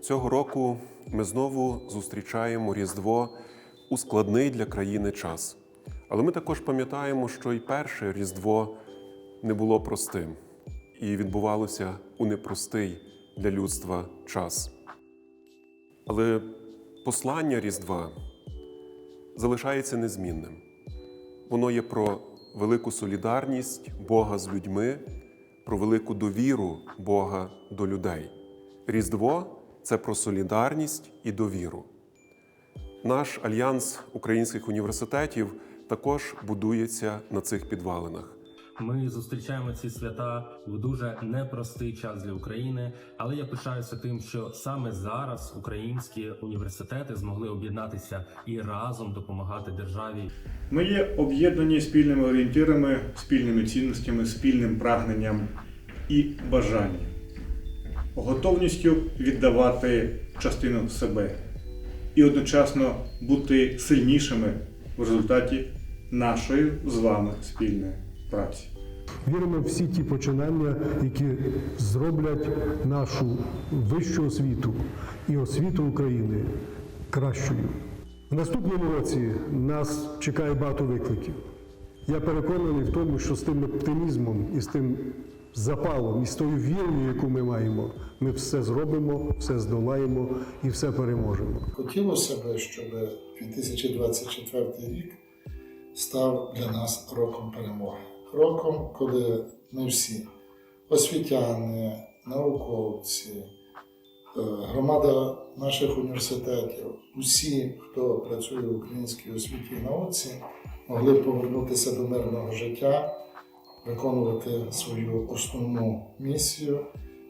Цього року ми знову зустрічаємо Різдво у складний для країни час. Але ми також пам'ятаємо, що і перше Різдво не було простим і відбувалося у непростий для людства час. Але послання Різдва залишається незмінним. Воно є про велику солідарність Бога з людьми, про велику довіру Бога до людей. Різдво це про солідарність і довіру. Наш альянс українських університетів також будується на цих підвалинах. Ми зустрічаємо ці свята в дуже непростий час для України, але я пишаюся тим, що саме зараз українські університети змогли об'єднатися і разом допомагати державі. Ми є об'єднані спільними орієнтирами, спільними цінностями, спільним прагненням і бажанням, готовністю віддавати частину себе і одночасно бути сильнішими в результаті нашої з вами спільної праці. Віримо в всі ті починання, які зроблять нашу вищу освіту і освіту України кращою. В наступному році нас чекає багато викликів. Я переконаний в тому, що з тим оптимізмом і з тим запалом, і з тою вірою, яку ми маємо, ми все зробимо, все здолаємо і все переможемо. Хотілося б, щоб 2024 рік став для нас роком перемоги. Роком, коли ми всі освітяни, науковці, е, громада наших університетів, усі, хто працює в українській освіті і науці, могли повернутися до мирного життя, виконувати свою основну місію,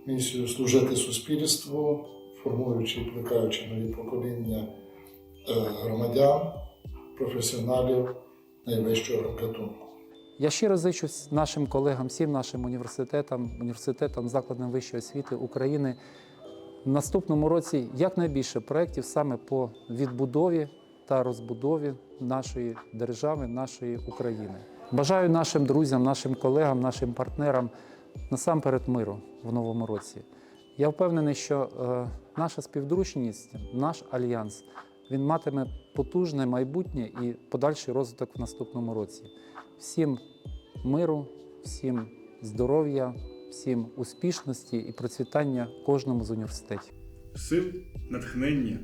місію служити суспільству, формуючи і плекаючи нові покоління е, громадян, професіоналів найвищого гатунку. Я щиро зичу нашим колегам, всім нашим університетам, університетам, закладам вищої освіти України в наступному році якнайбільше проєктів саме по відбудові та розбудові нашої держави, нашої України. Бажаю нашим друзям, нашим колегам, нашим партнерам насамперед миру в новому році. Я впевнений, що е, наша співдружність, наш альянс, він матиме потужне майбутнє і подальший розвиток в наступному році. Всім миру, всім здоров'я, всім успішності і процвітання кожному з університетів. Сил, натхнення,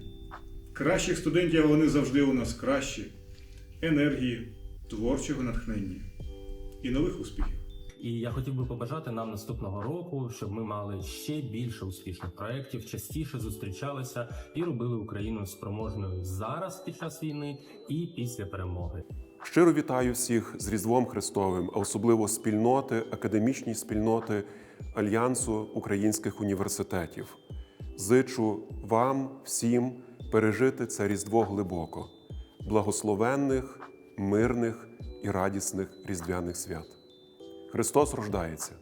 кращих студентів, вони завжди у нас кращі, енергії, творчого натхнення і нових успіхів. І я хотів би побажати нам наступного року, щоб ми мали ще більше успішних проєктів, частіше зустрічалися і робили Україну спроможною зараз під час війни і після перемоги. Щиро вітаю всіх з Різдвом Христовим, а особливо спільноти, академічні спільноти Альянсу українських університетів. Зичу вам всім пережити це Різдво глибоко, благословенних, мирних і радісних різдвяних свят. Христос рождається!